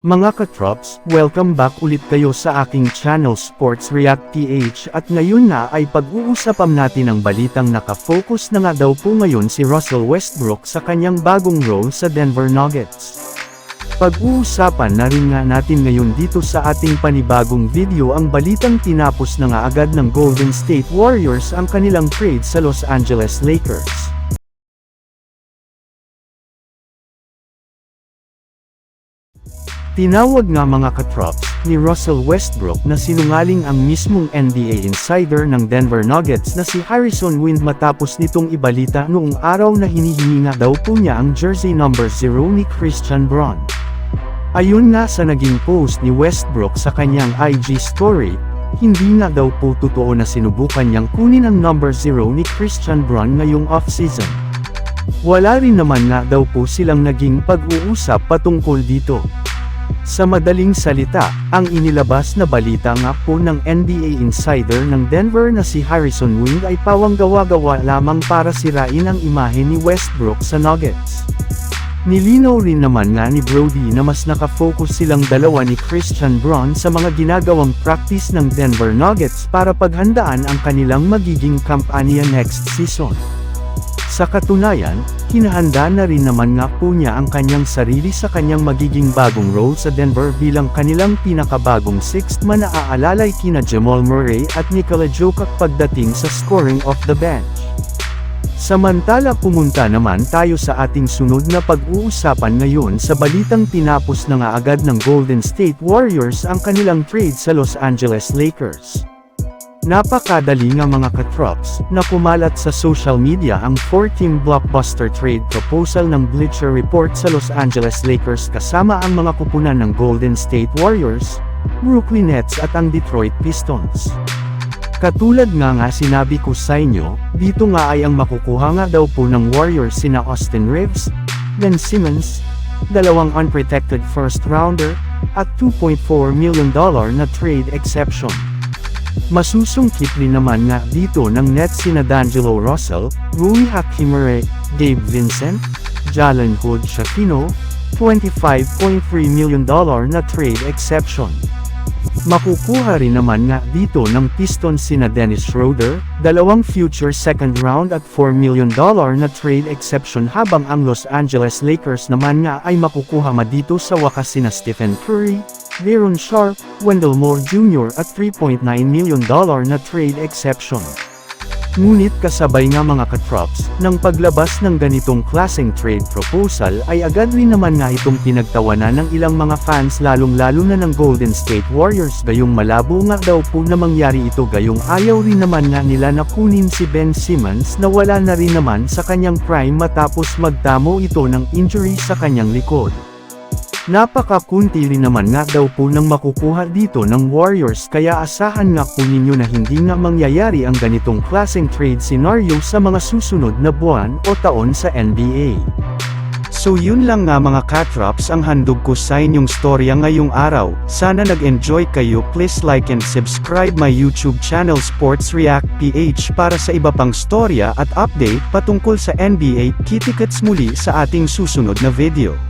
Mga katrops, welcome back ulit kayo sa aking channel Sports React PH at ngayon na ay pag-uusapan natin ang balitang nakafocus na nga daw po ngayon si Russell Westbrook sa kanyang bagong role sa Denver Nuggets. Pag-uusapan na rin nga natin ngayon dito sa ating panibagong video ang balitang tinapos na nga agad ng Golden State Warriors ang kanilang trade sa Los Angeles Lakers. Tinawag nga mga katrops ni Russell Westbrook na sinungaling ang mismong NBA insider ng Denver Nuggets na si Harrison Wind matapos nitong ibalita noong araw na hinihingi nga daw po niya ang jersey number 0 ni Christian Braun. Ayun nga sa naging post ni Westbrook sa kanyang IG story, hindi nga daw po totoo na sinubukan niyang kunin ang number 0 ni Christian Braun ngayong off-season. Wala rin naman nga daw po silang naging pag-uusap patungkol dito. Sa madaling salita, ang inilabas na balita nga po ng NBA insider ng Denver na si Harrison Wind ay pawang gawa-gawa lamang para sirain ang imahe ni Westbrook sa Nuggets. Nilinaw rin naman nga ni Brody na mas nakafocus silang dalawa ni Christian Braun sa mga ginagawang practice ng Denver Nuggets para paghandaan ang kanilang magiging kampanya next season. Sa katunayan, hinahanda na rin naman nga po niya ang kanyang sarili sa kanyang magiging bagong role sa Denver bilang kanilang pinakabagong sixth man na aalalay kina Jamal Murray at Nikola Jokic pagdating sa scoring off the bench. Samantala pumunta naman tayo sa ating sunod na pag-uusapan ngayon sa balitang tinapos na nga agad ng Golden State Warriors ang kanilang trade sa Los Angeles Lakers. Napakadali nga mga katrops, na kumalat sa social media ang 4-team blockbuster trade proposal ng Bleacher Report sa Los Angeles Lakers kasama ang mga kupunan ng Golden State Warriors, Brooklyn Nets at ang Detroit Pistons. Katulad nga nga sinabi ko sa inyo, dito nga ay ang makukuha nga daw po ng Warriors sina Austin Reeves, Ben Simmons, dalawang unprotected first rounder, at $2.4 million na trade exception. Masusungkit rin naman nga dito ng Nets sina D'Angelo Russell, Rui Hachimere, Gabe Vincent, Jalen Hood Shafino, $25.3 million na trade exception. Makukuha rin naman nga dito ng Pistons sina Dennis Schroeder, dalawang future second round at $4 million na trade exception habang ang Los Angeles Lakers naman nga ay makukuha ma dito sa wakas sina Stephen Curry, Veron Sharp, Wendell Moore Jr. at $3.9 million na trade exception. Ngunit kasabay nga mga katrops, ng paglabas ng ganitong klaseng trade proposal ay agad rin naman nga itong pinagtawanan ng ilang mga fans lalong-lalo na ng Golden State Warriors gayong malabo nga daw po na mangyari ito gayong ayaw rin naman nga nila na kunin si Ben Simmons na wala na rin naman sa kanyang prime matapos magtamo ito ng injury sa kanyang likod. Napakakunti rin naman nga daw po nang makukuha dito ng Warriors kaya asahan nga po ninyo na hindi nga mangyayari ang ganitong klaseng trade scenario sa mga susunod na buwan o taon sa NBA. So yun lang nga mga katrops ang handog ko sa inyong storya ngayong araw, sana nag-enjoy kayo please like and subscribe my YouTube channel Sports React PH para sa iba pang storya at update patungkol sa NBA, kitikets muli sa ating susunod na video.